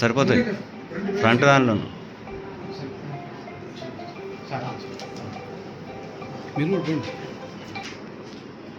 సరిపోతాయి. ఫ్రంట్ దానిలో మీరు కూడా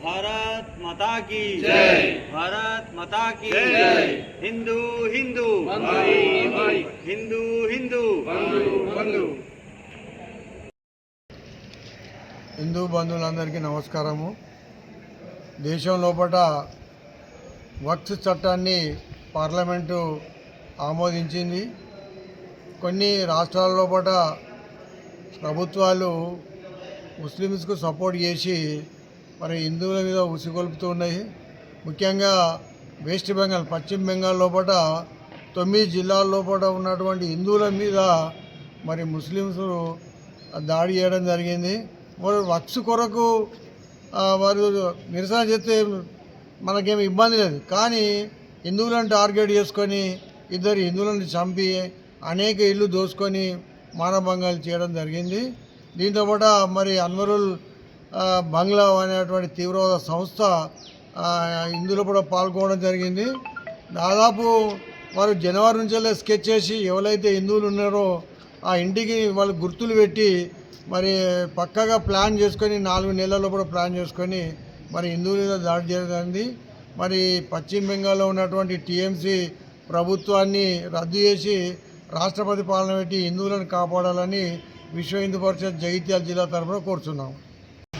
भारत माता की जय भारत माता की जय हिंदू हिंदू हिंदू हिंदू హిందూ బంధువులందరికీ నమస్కారము దేశం లోపల వక్స్ చట్టాన్ని పార్లమెంటు ఆమోదించింది కొన్ని రాష్ట్రాల లోపల ప్రభుత్వాలు ముస్లిమ్స్కు సపోర్ట్ చేసి మరి హిందువుల మీద ఉసిగొల్పుతూ ఉన్నాయి. ముఖ్యంగా వెస్ట్ బెంగాల్ పశ్చిమ బెంగాల్ లోపల తొమ్మిది జిల్లాల లోపల ఉన్నటువంటి హిందువుల మీద మరి ముస్లిమ్స్ దాడి చేయడం జరిగింది. మరి వక్స్ కొరకు వారు నిరసన చేస్తే మనకేమి ఇబ్బంది లేదు. కానీ హిందువులను టార్గెట్ చేసుకొని ఇద్దరు హిందువులను చంపి అనేక ఇల్లు దోసుకొని మానభంగాలు చేయడం జరిగింది. దీంతో పాటు మరి అన్వరుల్ బంగ్లా అనేటువంటి తీవ్రవాద సంస్థ ఇందులో కూడా పాల్గొనడం జరిగింది. దాదాపు వారు జనవరి నుంచే స్కెచ్ చేసి ఎవరైతే హిందువులు ఉన్నారో ఆ ఇంటికి వాళ్ళు గుర్తులు పెట్టి మరి పక్కగా ప్లాన్ చేసుకొని నాలుగు నెలల్లో కూడా ప్లాన్ చేసుకొని మరి హిందువుల మీద దాడి జరిగింది. మరి పశ్చిమ బెంగాల్లో ఉన్నటువంటి టీఎంసీ ప్రభుత్వాన్ని రద్దు చేసి రాష్ట్రపతి పాలన పెట్టి హిందువులను కాపాడాలని విశ్వ హిందూ పరిషత్ జగిత్యాల జిల్లా తరఫున కోరుతున్నాం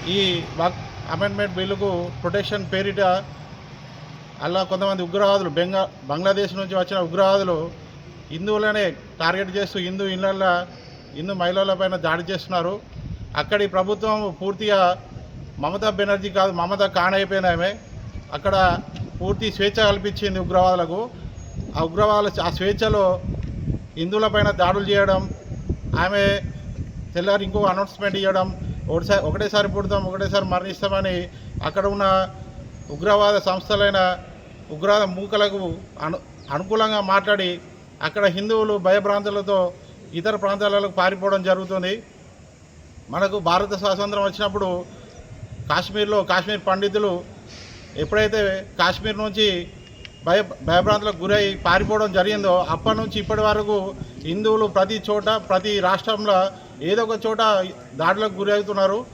ఈ వాక్ అమెండ్మెంట్ బిల్లుకు ప్రొటెక్షన్ పేరిట అలా కొంతమంది ఉగ్రవాదులు బెంగా బంగ్లాదేశ్ నుంచి వచ్చిన ఉగ్రవాదులు హిందువులనే టార్గెట్ చేస్తూ హిందూ ఇళ్ళల్లో హిందూ మహిళల పైన దాడి చేస్తున్నారు. అక్కడి ప్రభుత్వం పూర్తిగా మమతా బెనర్జీ కాదు మమతా కాన్ అయిపోయిన ఆమె. అక్కడ పూర్తి స్వేచ్ఛ కల్పించింది ఉగ్రవాదులకు. ఆ ఉగ్రవాదుల ఆ స్వేచ్ఛలో హిందువులపైన దాడులు చేయడం ఆమె తెల్లారి ఇంకో అనౌన్స్మెంట్ ఇవ్వడం ఒకటిసారి ఒకటేసారి పుడతాం ఒకటేసారి మరణిస్తామని అక్కడ ఉన్న ఉగ్రవాద సంస్థలైన ఉగ్రవాద మూకలకు అను అనుకూలంగా మాట్లాడి అక్కడ హిందువులు భయభ్రాంతులతో ఇతర ప్రాంతాలకు పారిపోవడం జరుగుతుంది. మనకు భారత స్వాతంత్రం వచ్చినప్పుడు కాశ్మీర్లో కాశ్మీర్ పండితులు ఎప్పుడైతే కాశ్మీర్ నుంచి భయ భయభ్రాంతులకు గురై పారిపోవడం జరిగిందో అప్పటి నుంచి ఇప్పటి వరకు హిందువులు ప్రతి చోట ప్రతి రాష్ట్రంలో ఏదో ఒక చోట దాడులకు గురవుతున్నారు.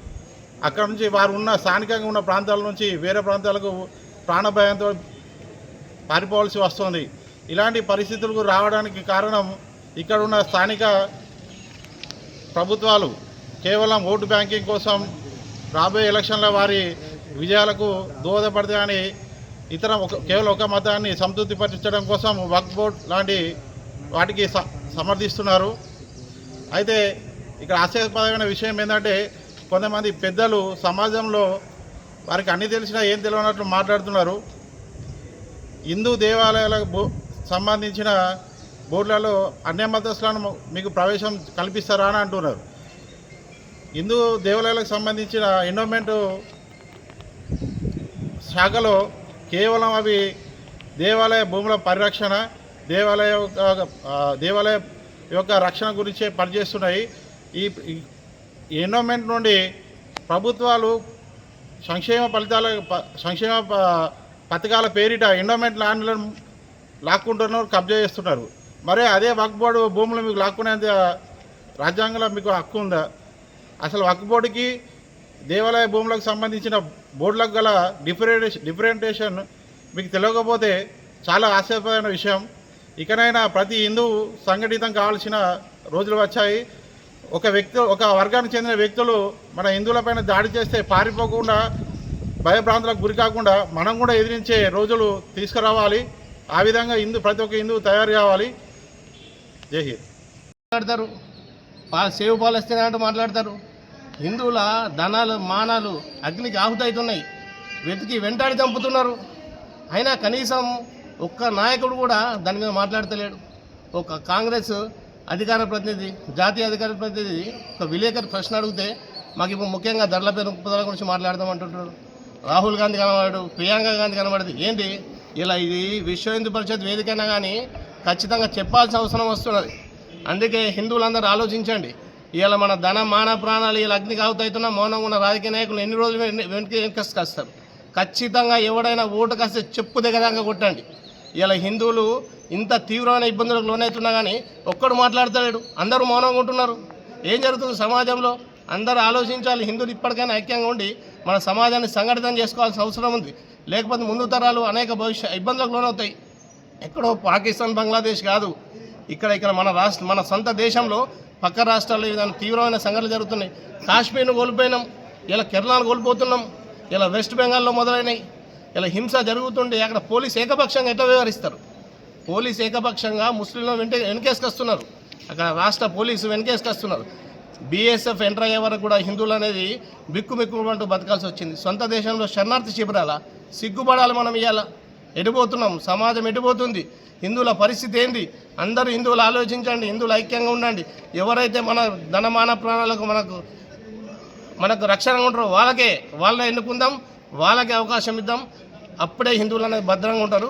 అక్కడ నుంచి వారు ఉన్న స్థానికంగా ఉన్న ప్రాంతాల నుంచి వేరే ప్రాంతాలకు ప్రాణభయంతో పారిపోవాల్సి వస్తుంది. ఇలాంటి పరిస్థితులకు రావడానికి కారణం ఇక్కడ ఉన్న స్థానిక ప్రభుత్వాలు. కేవలం ఓటు బ్యాంకింగ్ కోసం రాబోయే ఎలక్షన్ల వారి విజయాలకు దోహదపడతాయని ఇతర ఒక కేవలం ఒక మతాన్ని సంతృప్తిపరచడం కోసం వక్ బోర్డ్ లాంటి వాటికి స- సమర్థిస్తున్నారు. అయితే ఇక్కడ ఆశ్చర్యపరమైన విషయం ఏంటంటే కొంతమంది పెద్దలు సమాజంలో వారికి అన్ని తెలిసినా ఏం తెలియనట్లు మాట్లాడుతున్నారు. హిందూ దేవాలయాలకు సంబంధించిన బోర్డులలో అన్య మతస్థులను మీకు ప్రవేశం కల్పిస్తారా అని అంటున్నారు. హిందూ దేవాలయాలకు సంబంధించిన ఎండోమెంట్ శాఖలో కేవలం అవి దేవాలయ భూముల పరిరక్షణ దేవాలయ దేవాలయ యొక్క రక్షణ గురించే పనిచేస్తున్నాయి. ఈ ఈ నుండి ప్రభుత్వాలు సంక్షేమ ఫలితాల ప- సంక్షేమ ప- పథకాల పేరిట ఎండోమెంట్ ల్యాండ్లను లాక్కుంటున్నారు కబ్జా చేస్తున్నారు. మరి అదే వక్ బోర్డు భూములు మీకు లాక్కునేంత రాజ్యాంగంలో మీకు హక్కు ఉందా? అసలు వక్ బోర్డుకి దేవాలయ భూములకు సంబంధించిన బోర్డులకు గల డిఫరెంటేషన్ డిఫరెంటేషన్ మీకు తెలియకపోతే చాలా ఆశ్చర్యపరమైన విషయం. ఇకనైనా ప్రతి హిందువు సంఘటితం కావాల్సిన రోజులు వచ్చాయి. ఒక వ్యక్తి ఒక వర్గానికి చెందిన వ్యక్తులు మన హిందువులపైన దాడి చేస్తే పారిపోకుండా భయభ్రాంతులకు గురి కాకుండా మనం కూడా ఎదిరించే రోజులు తీసుకురావాలి. ఆ విధంగా హిందూ ప్రతి ఒక్క హిందువు తయారు కావాలి. జై హింద్. మాట్లాడతారు. పా సేవ్ అంటూ మాట్లాడతారు. హిందువుల ధనాలు మానాలు అగ్నికి ఆహుతవుతున్నాయి వెతికి వెంటాడి చంపుతున్నారు. అయినా కనీసం ఒక్క నాయకుడు కూడా దాని మీద మాట్లాడతలేడు. ఒక కాంగ్రెస్ అధికార ప్రతినిధి జాతీయ అధికార ప్రతినిధి ఒక విలేకరి ప్రశ్న అడిగితే మాకు ఇప్పుడు ముఖ్యంగా ధరల పెరుగుదల గురించి మాట్లాడదామంటుంటారు రాహుల్ గాంధీ కనబడాడు ప్రియాంక గాంధీ కనబడదు. ఏంటి? ఇలా ఇది విశ్వ హిందూ పరిషత్ వేదికైనా కానీ ఖచ్చితంగా చెప్పాల్సిన అవసరం వస్తున్నది. అందుకే హిందువులందరూ ఆలోచించండి. ఇలా మన ధన మాన ప్రాణాలు ఇలా అగ్నికి అవుతాయితున్నా మౌనంగా ఉన్న రాజకీయ నాయకులు ఎన్ని రోజులు వెన- వెనక్కి వెనకస్తారు ఖచ్చితంగా ఎవడైనా ఓటు కాస్తే చెప్పు దగ్గరగా కొట్టండి. ఇలా హిందువులు ఇంత తీవ్రమైన ఇబ్బందులకు లోనవుతున్నా కానీ ఒక్కడు మాట్లాడతలేడు. అందరూ మౌనంగా ఉంటున్నారు. ఏం జరుగుతుంది సమాజంలో? అందరూ ఆలోచించాలి. హిందువులు ఇప్పటికైనా ఐక్యంగా ఉండి మన సమాజాన్ని సంఘటితం చేసుకోవాల్సిన అవసరం ఉంది. లేకపోతే ముందు తరాలు అనేక భవిష్య ఇబ్బందులకు లోనవుతాయి. ఎక్కడో పాకిస్తాన్ బంగ్లాదేశ్ కాదు. ఇక్కడ ఇక్కడ మన రాష్ట్ర మన సొంత దేశంలో పక్క రాష్ట్రాల్లో ఏదైనా తీవ్రమైన సంఘటనలు జరుగుతున్నాయి. కాశ్మీర్ను కోల్పోయినాం. ఇలా కేరళను కోల్పోతున్నాం. ఇలా వెస్ట్ బెంగాల్లో మొదలైనవి ఇలా హింస జరుగుతుంటే అక్కడ పోలీస్ ఏకపక్షంగా ఎట్లా వ్యవహరిస్తారు? పోలీస్ ఏకపక్షంగా ముస్లింలు వెంట వెనకేసుకొస్తున్నారు. అక్కడ రాష్ట్ర పోలీసు వెనకేసుకొస్తున్నారు. బీఎస్ఎఫ్ ఎంటర్ అయ్యే వరకు కూడా హిందువులు అనేది బిక్కుమిక్కుమంటూ బతకాల్సి వచ్చింది. సొంత దేశంలో శరణార్థి శిబిరాల? సిగ్గుపడాలి మనం ఇవాళ ఎడిపోతున్నాం సమాజం ఎడిపోతుంది హిందువుల పరిస్థితి ఏంది? అందరూ హిందువులు ఆలోచించండి హిందువులు ఐక్యంగా ఉండండి. ఎవరైతే మన ధనమాన ప్రాణాలకు మనకు మనకు రక్షణగా ఉంటారో వాళ్ళకే వాళ్ళని ఎన్నుకుందాం వాళ్ళకే అవకాశం ఇద్దాం. అప్పుడే హిందువులు అనేది భద్రంగా ఉంటారు.